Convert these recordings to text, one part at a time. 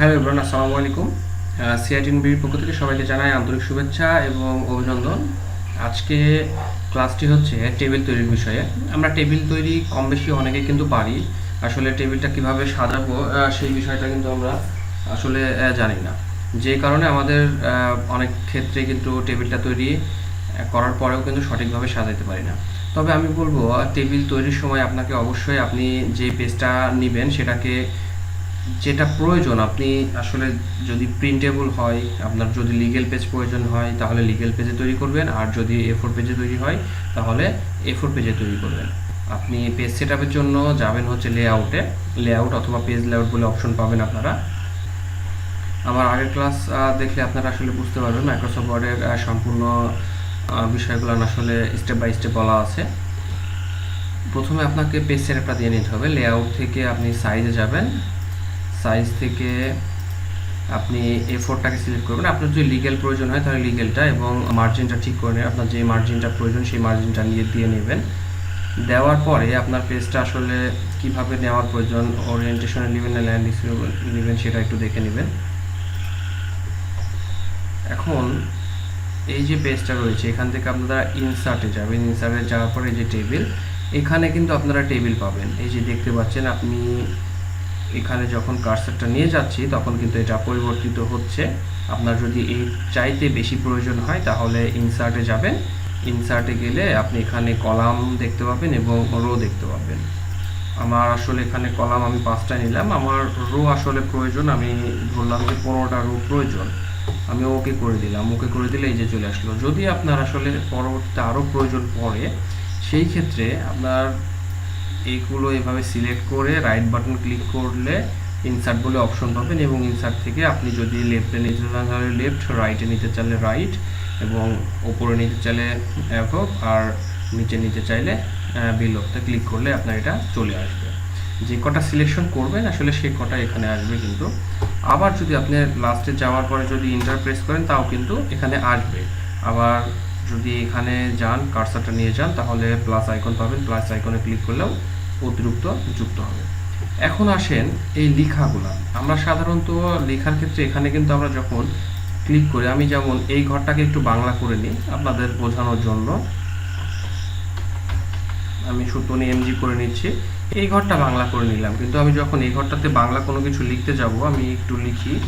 Hello Ibran আসসালামু আলাইকুম। সিআইটিন বির পক্ষ থেকে সবাইকে জানাই আন্তরিক শুভেচ্ছা এবং অভিনন্দন। আজকে ক্লাসটি হচ্ছে টেবিল তৈরির বিষয়ে। আমরা টেবিল তৈরি কম বেশি অনেকে কিন্তু পারি। আসলে টেবিলটা কীভাবে সাজাবো সেই বিষয়টা কিন্তু আমরা আসলে জানি না। যে কারণে আমাদের অনেক ক্ষেত্রে কিন্তু টেবিলটা তৈরি করার পরেও কিন্তু সঠিকভাবে সাজাতে পারি না। তবে আমি বলব, টেবিল তৈরির সময় আপনাকে অবশ্যই আপনি যে পেজটা নেবেন, সেটাকে যেটা প্রয়োজন, আপনি আসলে যদি প্রিন্টেবল হয়, আপনার যদি লিগেল পেজ প্রয়োজন হয়, তাহলে লিগেল পেজে তৈরি করবেন, আর যদি এ ফোর পেজে তৈরি হয়, তাহলে এ ফোর পেজে তৈরি করবেন। আপনি পেজ সেট জন্য যাবেন হচ্ছে লে লেআউটে লেআউট অথবা পেজ লেআউট বলে অপশন পাবেন আপনারা। আমার আগের ক্লাস দেখলে আপনারা আসলে বুঝতে পারবেন মাইক্রোসফট ওয়ার্ডের সম্পূর্ণ বিষয়গুলো আসলে স্টেপ বাই স্টেপ বলা আছে। প্রথমে আপনাকে পেজ সেটআপটা দিয়ে নিতে হবে। লেআউট থেকে আপনি সাইজে যাবেন। সাইজ থেকে আপনি এ ফোরটাকে সিলেক্ট করবেন। আপনার যদি লিগেল প্রয়োজন হয়, তাহলে লিগেলটা এবং মার্জিনটা ঠিক করে নেবেন। আপনার যে মার্জিনটা প্রয়োজন, সেই মার্জিনটা নিয়ে, দিয়ে নেবেন। দেওয়ার পরে আপনার পেজটা আসলে কীভাবে নেওয়ার প্রয়োজন ওরিয়েন্টেশনে নেবেন না ল্যান্ড নেবেন, সেটা একটু দেখে নেবেন। এখন এই যে পেজটা রয়েছে, এখান থেকে আপনারা ইনসার্টে যাবেন। ইনসার্টে যাওয়ার পরে যে টেবিল এখানে কিন্তু আপনারা টেবিল পাবেন। এই যে দেখতে পাচ্ছেন, আপনি এখানে যখন কার্সারটা নিয়ে যাচ্ছি, তখন কিন্তু এটা পরিবর্তিত হচ্ছে। আপনার যদি এই চাইতে বেশি প্রয়োজন হয়, তাহলে ইনসার্টে যাবেন। ইনসার্টে গেলে আপনি এখানে কলাম দেখতে পাবেন এবং রো দেখতে পাবেন। আমার আসলে এখানে কলাম আমি পাঁচটা নিলাম। আমার রো আসলে প্রয়োজন, আমি ধরলাম যে পনেরোটা রো প্রয়োজন। আমি ওকে করে দিলাম। ওকে করে দিলে এই যে চলে আসলো। যদি আপনার আসলে পরবর্তীতে আরও প্রয়োজন পড়ে, সেই ক্ষেত্রে আপনার এইগুলো এভাবে সিলেক্ট করে রাইট বাটন ক্লিক করলে ইনসার্ট বলে অপশন পাবেন এবং ইনসার্ট থেকে আপনি যদি লেফটে নিতে চান তাহলে লেফট রাইটে নিতে চাইলে রাইট এবং ওপরে নিতে চাইলে অ্যাভব আর নিচে নিতে চাইলে বিলোতে ক্লিক করলে আপনার এটা চলে আসবে। যে কটা সিলেকশন করবেন আসলে সে কটা এখানে আসবে কিন্তু। আবার যদি আপনি লাস্টে যাওয়ার পরে যদি ইন্টার প্রেস করেন তাও কিন্তু এখানে আসবে। আবার যদি এখানে যান কার্সারটা নিয়ে যান তাহলে প্লাস আইকন পাবেন। প্লাস আইকনে ক্লিক করলেও অতিরিক্ত যুক্ত হবে। এখন আসেন এই লেখাগুলা। আমরা সাধারণত লেখার ক্ষেত্রে এখানে কিন্তু আমরা যখন ক্লিক করি, আমি যেমন এই ঘরটাকে একটু বাংলা করে নিই, আপনাদের বোঝানোর জন্য। আমি সুতনি এমজি করে নিচ্ছি। এই ঘরটা বাংলা করে নিলাম। কিন্তু আমি যখন এই ঘরটাতে বাংলা কোনো কিছু লিখতে যাব, আমি একটু লিখি।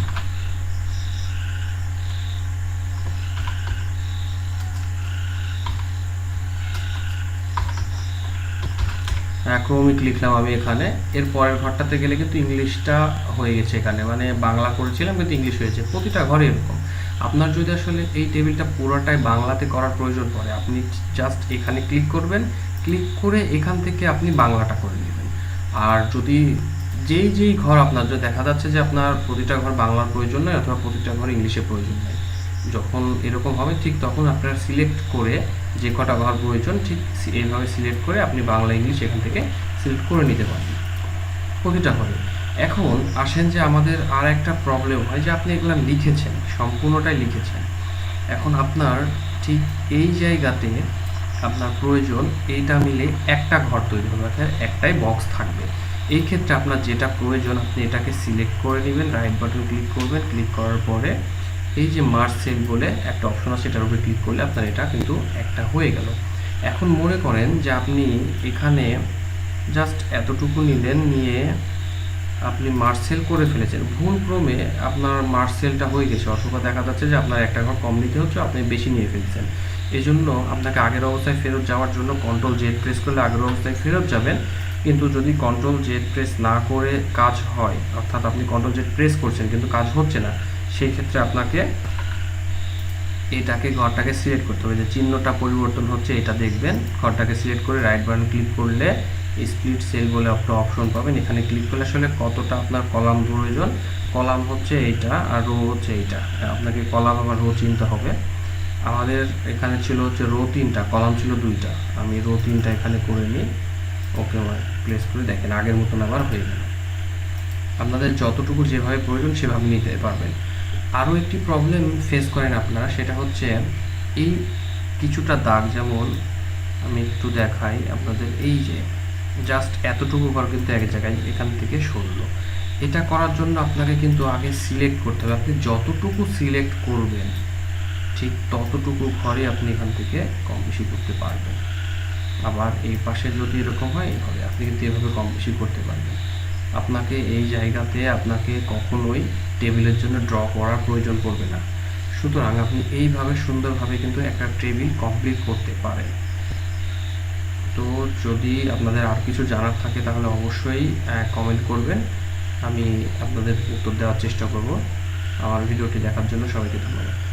ক্রমিক লিখলাম আমি এখানে। এর পরের ঘরটাতে গেলে কিন্তু ইংলিশটা হয়ে গেছে এখানে। মানে বাংলা করেছিলাম কিন্তু ইংলিশ হয়েছে। প্রতিটা ঘরে এরকম। আপনার যদি আসলে এই টেবিলটা পুরোটাই বাংলাতে করার প্রয়োজন পড়ে, আপনি জাস্ট এখানে ক্লিক করবেন। ক্লিক করে এখান থেকে আপনি বাংলাটা করে নেবেন। আর যদি যেই যেই ঘর আপনার, যদি দেখা যাচ্ছে যে আপনার প্রতিটা ঘর বাংলার প্রয়োজন নয় অথবা প্রতিটা ঘর ইংলিশের প্রয়োজন নেই যখন এরকম হবে, ঠিক তখন আপনারা সিলেক্ট করে যে কটা ঘর প্রয়োজন, ঠিক এইভাবে সিলেক্ট করে আপনি বাংলা, ইংলিশ এখান থেকে সিলেক্ট করে নিতে পারবেন। প্রতিটা ঘরে এখন আসেন যে আমাদের আর একটা প্রবলেম হয় যে আপনি এগুলো লিখেছেন, সম্পূর্ণটাই লিখেছেন। এখন আপনার ঠিক এই জায়গাতে আপনার প্রয়োজন এইটা মিলে একটা ঘর তৈরি হবে, অর্থাৎ একটাই বক্স থাকবে। এই ক্ষেত্রে আপনার যেটা প্রয়োজন, আপনি এটাকে সিলেক্ট করে নেবেন রাইট বাটন ক্লিক করবেন ক্লিক করার পরে এই যে মার্চ সেল বলে একটা অপশন আছে, এটার উপরে ক্লিক করলে আপনার এটা কিন্তু একটা হয়ে গেল। এখন মনে করেন যে আপনি এখানে জাস্ট এতটুকু নিলেন, নিয়ে আপনি মার্সেল করে ফেলেছেন। ভুল ক্রমে আপনার মার্সেলটা হয়ে গেছে, অথবা দেখা যাচ্ছে যে আপনার একটা ঘর কম নিতে হচ্ছে, আপনি বেশি নিয়ে ফেলছেন। এই জন্য আপনাকে আগের অবস্থায় ফেরত যাওয়ার জন্য কন্ট্রোল জেড প্রেস করলে আগের অবস্থায় ফেরত যাবেন। কিন্তু যদি কন্ট্রোল জেড প্রেস না করে কাজ হয়, অর্থাৎ আপনি কন্ট্রোল জেড প্রেস করছেন, কিন্তু কাজ হচ্ছে না সেই ক্ষেত্রে আপনাকে এটাকে ঘরটাকে সিলেক্ট করতে হবে। যে চিহ্নটা পরিবর্তন হচ্ছে, এটা দেখবেন। ঘরটাকে সিলেক্ট করে রাইট বাটন ক্লিক করলে স্প্লিট সেল বলে একটা অপশন পাবেন। এখানে ক্লিক করলে আসলে কতটা আপনার কলাম প্রয়োজন? কলাম হচ্ছে এইটা আর রো হচ্ছে এইটা। আপনাকে কলাম আবার রো চিনতে হবে। আমাদের এখানে ছিল হচ্ছে রো তিনটা, কলাম ছিল দুইটা। আমি রো তিনটা এখানে করে নিই। ওকে প্লেস করে দেখেন, আগের মতন আবার হয়ে গেল। আপনাদের যতটুকু যেভাবে প্রয়োজন সেভাবে নিতে পারবেন। আরও একটি প্রবলেম ফেস করেন আপনারা, সেটা হচ্ছে এই কিছুটা দাগ যেমন আমি একটু দেখাই আপনাদের, এই যে জাস্ট এতটুকু ঘর কিন্তু এক জায়গায় এখান থেকে সরলো। এটা করার জন্য আপনাকে কিন্তু আগে সিলেক্ট করতে হবে। আপনি যতটুকু সিলেক্ট করবেন, ঠিক ততটুকু ঘরে আপনি এখান থেকে কম বেশি করতে পারবেন। আবার এই পাশে যদি এরকম হয় এইভাবে আপনি কিন্তু এভাবে কম বেশি করতে পারবেন। আপনাকে এই জায়গাতে আপনাকে কখনোই টেবিলের জন্য ড্র করার প্রয়োজন পড়বে না। সুতরাং আপনি এইভাবে সুন্দরভাবে কিন্তু একটা টেবিল কমপ্লিট করতে পারেন। তো যদি আপনাদের আর কিছু জানার থাকে, তাহলে অবশ্যই কমেন্ট করবেন। আমি আপনাদের উত্তর দেওয়ার চেষ্টা করব। আমার ভিডিওটি দেখার জন্য সবাইকে ধন্যবাদ।